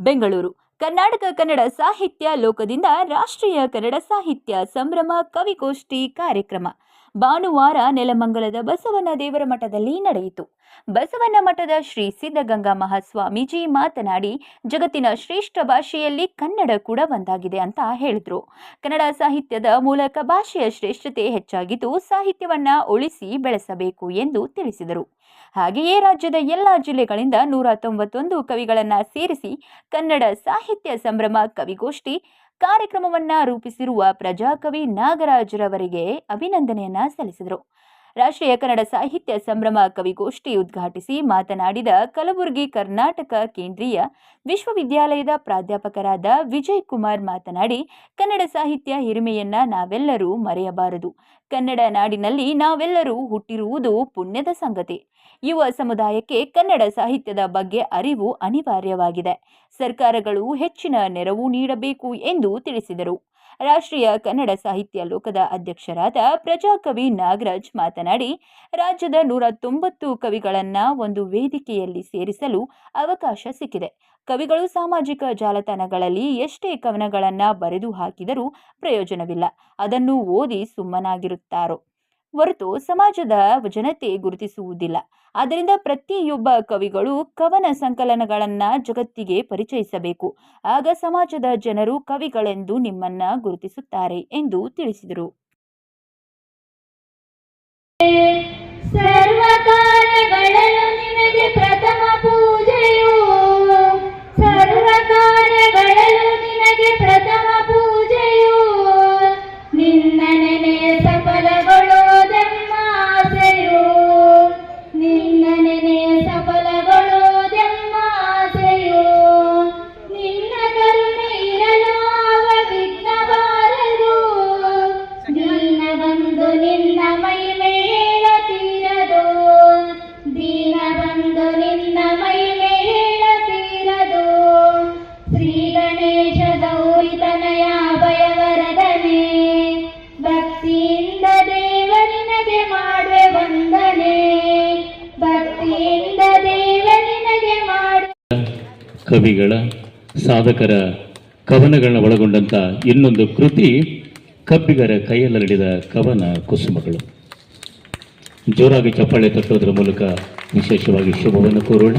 ಬೆಂಗಳೂರು. ಕರ್ನಾಟಕ ಕನ್ನಡ ಸಾಹಿತ್ಯ ಲೋಕದಿಂದ ರಾಷ್ಟ್ರೀಯ ಕನ್ನಡ ಸಾಹಿತ್ಯ ಸಂಭ್ರಮ ಕವಿಗೋಷ್ಠಿ ಕಾರ್ಯಕ್ರಮ. ಭಾನುವಾರ ನೆಲಮಂಗಲದ ಬಸವನ ದೇವರ ಮಠದಲ್ಲಿ ನಡೆಯಿತು. ಬಸವನ ಮಠದ ಶ್ರೀ ಸಿದ್ಧಗಂಗಾ ಮಹಾಸ್ವಾಮೀಜಿ ಮಾತನಾಡಿ, ಜಗತ್ತಿನ ಶ್ರೇಷ್ಠ ಭಾಷೆಯಲ್ಲಿ ಕನ್ನಡ ಕೂಡ ಒಂದಾಗಿದೆ ಅಂತ ಹೇಳಿದ್ರು. ಕನ್ನಡ ಸಾಹಿತ್ಯದ ಮೂಲಕ ಭಾಷೆಯ ಶ್ರೇಷ್ಠತೆ ಹೆಚ್ಚಾಗಿದ್ದು, ಸಾಹಿತ್ಯವನ್ನ ಉಳಿಸಿ ಬೆಳೆಸಬೇಕು ಎಂದು ತಿಳಿಸಿದರು. ಹಾಗೆಯೇ ರಾಜ್ಯದ ಎಲ್ಲ ಜಿಲ್ಲೆಗಳಿಂದ ನೂರ ತೊಂಬತ್ತೊಂದು ಕವಿಗಳನ್ನು ಸೇರಿಸಿ, ಕನ್ನಡ ಸಾಹಿತ್ಯ ಸಂಭ್ರಮ ಕವಿಗೋಷ್ಠಿ ಕಾರ್ಯಕ್ರಮವನ್ನ ರೂಪಿಸಿರುವ ಪ್ರಜಾಕವಿ ನಾಗರಾಜರವರಿಗೆ ಅಭಿನಂದನೆಯನ್ನ ಸಲ್ಲಿಸಿದರು. ರಾಷ್ಟ್ರೀಯ ಕನ್ನಡ ಸಾಹಿತ್ಯ ಸಂಭ್ರಮ ಕವಿಗೋಷ್ಠಿ ಉದ್ಘಾಟಿಸಿ ಮಾತನಾಡಿದ ಕಲಬುರಗಿ ಕರ್ನಾಟಕ ಕೇಂದ್ರೀಯ ವಿಶ್ವವಿದ್ಯಾಲಯದ ಪ್ರಾಧ್ಯಾಪಕರಾದ ವಿಜಯ್ ಕುಮಾರ್ ಮಾತನಾಡಿ, ಕನ್ನಡ ಸಾಹಿತ್ಯ ಹಿರಿಮೆಯನ್ನ ನಾವೆಲ್ಲರೂ ಮರೆಯಬಾರದು. ಕನ್ನಡ ನಾಡಿನಲ್ಲಿ ನಾವೆಲ್ಲರೂ ಹುಟ್ಟಿರುವುದು ಪುಣ್ಯದ ಸಂಗತಿ. ಯುವ ಸಮುದಾಯಕ್ಕೆ ಕನ್ನಡ ಸಾಹಿತ್ಯದ ಬಗ್ಗೆ ಅರಿವು ಅನಿವಾರ್ಯವಾಗಿದೆ. ಸರ್ಕಾರಗಳು ಹೆಚ್ಚಿನ ನೆರವು ನೀಡಬೇಕು ಎಂದು ತಿಳಿಸಿದರು. ರಾಷ್ಟ್ರೀಯ ಕನ್ನಡ ಸಾಹಿತ್ಯ ಲೋಕದ ಅಧ್ಯಕ್ಷರಾದ ಪ್ರಜಾಕವಿ ನಾಗರಾಜ್ ಮಾತನಾಡಿ, ರಾಜ್ಯದ ನೂರ ತೊಂಬತ್ತು ಕವಿಗಳನ್ನ ಒಂದು ವೇದಿಕೆಯಲ್ಲಿ ಸೇರಿಸಲು ಅವಕಾಶ ಸಿಕ್ಕಿದೆ. ಕವಿಗಳು ಸಾಮಾಜಿಕ ಜಾಲತಾಣಗಳಲ್ಲಿ ಎಷ್ಟೇ ಕವನಗಳನ್ನು ಬರೆದು ಹಾಕಿದರೂ ಪ್ರಯೋಜನವಿಲ್ಲ. ಅದನ್ನು ಓದಿ ಸುಮ್ಮನಾಗಿರುತ್ತಾರೋ ಹೊರತು ಸಮಾಜದ ಜನತೆ ಗುರುತಿಸುವುದಿಲ್ಲ. ಆದ್ದರಿಂದ ಪ್ರತಿಯೊಬ್ಬ ಕವಿಗಳು ಕವನ ಸಂಕಲನಗಳನ್ನ ಜಗತ್ತಿಗೆ ಪರಿಚಯಿಸಬೇಕು. ಆಗ ಸಮಾಜದ ಜನರು ಕವಿಗಳೆಂದು ನಿಮ್ಮನ್ನ ಗುರುತಿಸುತ್ತಾರೆ ಎಂದು ತಿಳಿಸಿದರು. ಕವಿಗಳ ಸಾಧಕರ ಕವನಗಳನ್ನ ಒಳಗೊಂಡಂಥ ಇನ್ನೊಂದು ಕೃತಿ ಕಬ್ಬಿಗರ ಕೈಯಲ್ಲಡಿದ ಕವನ ಕುಸುಮಗಳು. ಜೋರಾಗಿ ಚಪ್ಪಾಳೆ ತಟ್ಟೋದ್ರ ಮೂಲಕ ವಿಶೇಷವಾಗಿ ಶುಭವನ್ನು ಕೋರೋಣ.